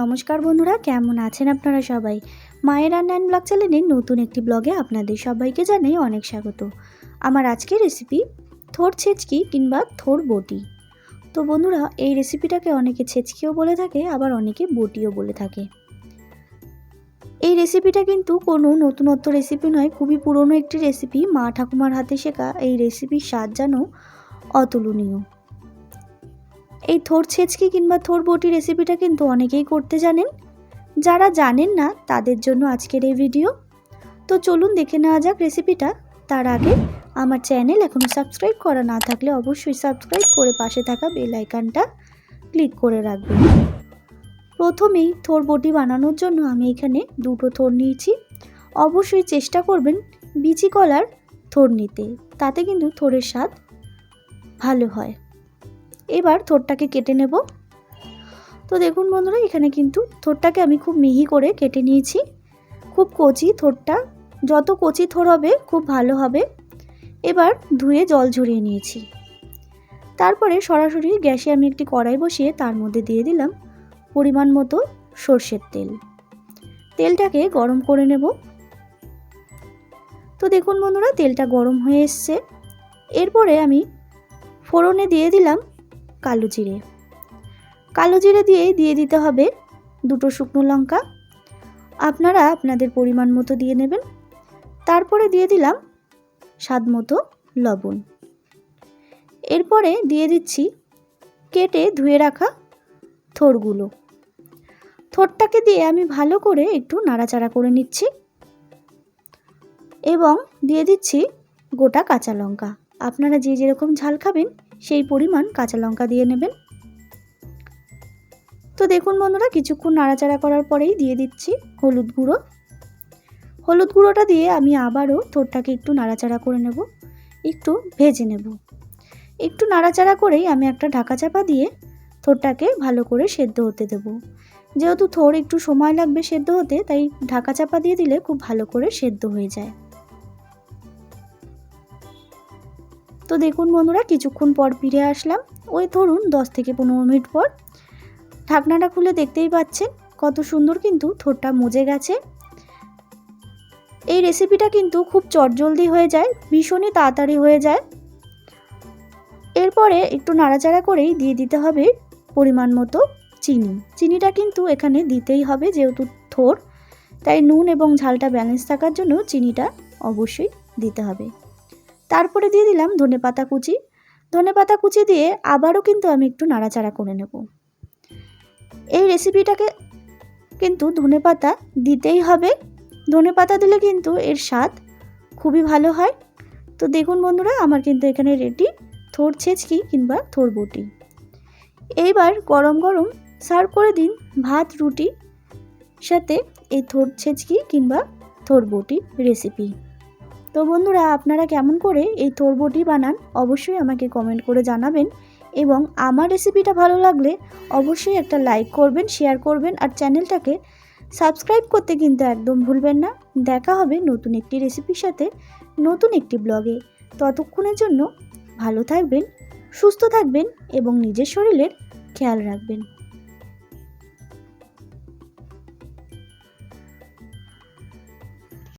নমস্কার বন্ধুরা, কেমন আছেন আপনারা সবাই? মায়ের রান্না অ্যান্ড ব্লগ চ্যানেলের নতুন একটি ব্লগে আপনাদের সবাইকে জানাই অনেক স্বাগত। আমার আজকের রেসিপি থোর ছেচকি কিংবা থোর বটি। তো বন্ধুরা, এই রেসিপিটাকে অনেকে ছেচকিও বলে থাকে, আবার অনেকে বটিও বলে থাকে। এই রেসিপিটা কিন্তু কোনো নতুনত্ব রেসিপি নয়, খুবই পুরনো একটি রেসিপি মা ঠাকুমার হাতে শেখা এই রেসিপির স্বাদ যেন অতুলনীয়। এই থোর ছেচকি কিংবা থোর বটি রেসিপিটা কিন্তু অনেকেই করতে জানেন। যারা জানেন না, তাদের জন্য আজকের এই ভিডিও তো চলুন দেখে নেওয়া যাক রেসিপিটা তার আগে আমার চ্যানেল এখনও সাবস্ক্রাইব করা না থাকলে অবশ্যই সাবস্ক্রাইব করে পাশে থাকা বেল আইকনটা ক্লিক করে রাখবেন। প্রথমেই থোর বটি বানানোর জন্য আমি এখানে দুটো থোর নিয়েছি। অবশ্যই চেষ্টা করবেন বিচি কলার থোর নিতে, তাতে কিন্তু থোরের স্বাদ ভালো হয়। এবার থোরটাকে কেটে নেব। তো দেখুন বন্ধুরা, এখানে কিন্তু থোরটাকে আমি খুব মিহি করে কেটে নিয়েছি। খুব কচি থোরটা, যত কচি থোর হবে, খুব ভালো হবে। এবার ধুয়ে জল ঝরিয়ে নিয়েছি। তারপরে সরাসরি গ্যাসে আমি একটি কড়াই বসিয়ে তার মধ্যে দিয়ে দিলাম পরিমাণ মতো সর্ষের তেল। তেলটাকে গরম করে নেব। তো দেখুন বন্ধুরা, তেলটা গরম হয়ে এসছে। এরপরে আমি ফোড়নে দিয়ে দিলাম কালো জিরে। কালো জিরে দিয়ে দিয়ে দিতে হবে দুটো শুকনো লঙ্কা। আপনারা আপনাদের পরিমাণ মতো দিয়ে নেবেন। তারপরে দিয়ে দিলাম স্বাদ মতো লবণ। এরপরে দিয়ে দিচ্ছি কেটে ধুয়ে রাখা থোরগুলো। থোরটাকে দিয়ে আমি ভালো করে একটু নাড়াচাড়া করে নিচ্ছি। এবং দিয়ে দিচ্ছি গোটা কাঁচা লঙ্কা। আপনারা যে যেরকম ঝাল খাবেন সেই পরিমাণ কাঁচা লঙ্কা দিয়ে নেবেন। তো দেখুন বন্ধুরা, কিছুক্ষণ নাড়াচাড়া করার পরেই দিয়ে দিচ্ছি হলুদ গুঁড়ো। হলুদ গুঁড়োটা দিয়ে আমি আবারও থোরটাকে একটু নাড়াচাড়া করে নেব, একটু ভেজে নেব। একটু নাড়াচাড়া করেই আমি একটা ঢাকা চাপা দিয়ে থোরটাকে ভালো করে সেদ্ধ হতে দেব। যেহেতু থোর একটু সময় লাগবে সেদ্ধ হতে, তাই ঢাকা চাপা দিয়ে দিলে খুব ভালো করে সেদ্ধ হয়ে যায়। তো দেখুন বন্ধুরা, কিছুক্ষণ পর ফিরে আসলাম। ওই ধরুন দশ থেকে পনেরো মিনিট পর। ঢাকনাটা খুলে দেখতেই পাচ্ছেন, কত সুন্দর কিন্তু থোরটা মজে গেছে। এই রেসিপিটা কিন্তু খুব চটজলদি হয়ে যায়, ভীষণই তাড়াতাড়ি হয়ে যায়। এরপরে একটু নাড়াচাড়া করেই দিয়ে দিতে হবে পরিমাণ মতো চিনি। চিনিটা কিন্তু এখানে দিতেই হবে যেহেতু থোর, তাই নুন এবং ঝালটা ব্যালেন্স থাকার জন্য চিনিটা অবশ্যই দিতে হবে। তারপরে দিয়ে দিলাম ধনে পাতা কুচি। ধনে পাতা কুচি দিয়ে আবারও কিন্তু আমি একটু নাড়াচাড়া করে নেব। এই রেসিপিটাকে কিন্তু ধনে পাতা দিতেই হবে। ধনে পাতা দিলে কিন্তু এর স্বাদ খুবই ভালো হয়। তো দেখুন বন্ধুরা, আমার কিন্তু এখানে রেডি থোর ছেচকি কিংবা থোর বটি। এইবার গরম গরম সার্ভ করে দিন ভাত, রুটি, সাথে এই থোর ছেঁচকি কিংবা থোর বটি রেসিপি। তো বন্ধুরা, আপনারা কেমন করে এই তোরবটি বানান অবশ্যই আমাকে কমেন্ট করে জানাবেন এবং আমার রেসিপিটা ভালো লাগলে অবশ্যই একটা লাইক করবেন শেয়ার করবেন আর চ্যানেলটাকে সাবস্ক্রাইব করতে কিন্তু একদম ভুলবেন না। দেখা হবে নতুন একটি রেসিপির সাথে নতুন একটি ব্লগে ততক্ষণের জন্য ভালো থাকবেন, সুস্থ থাকবেন এবং নিজের শরীরের খেয়াল রাখবেন।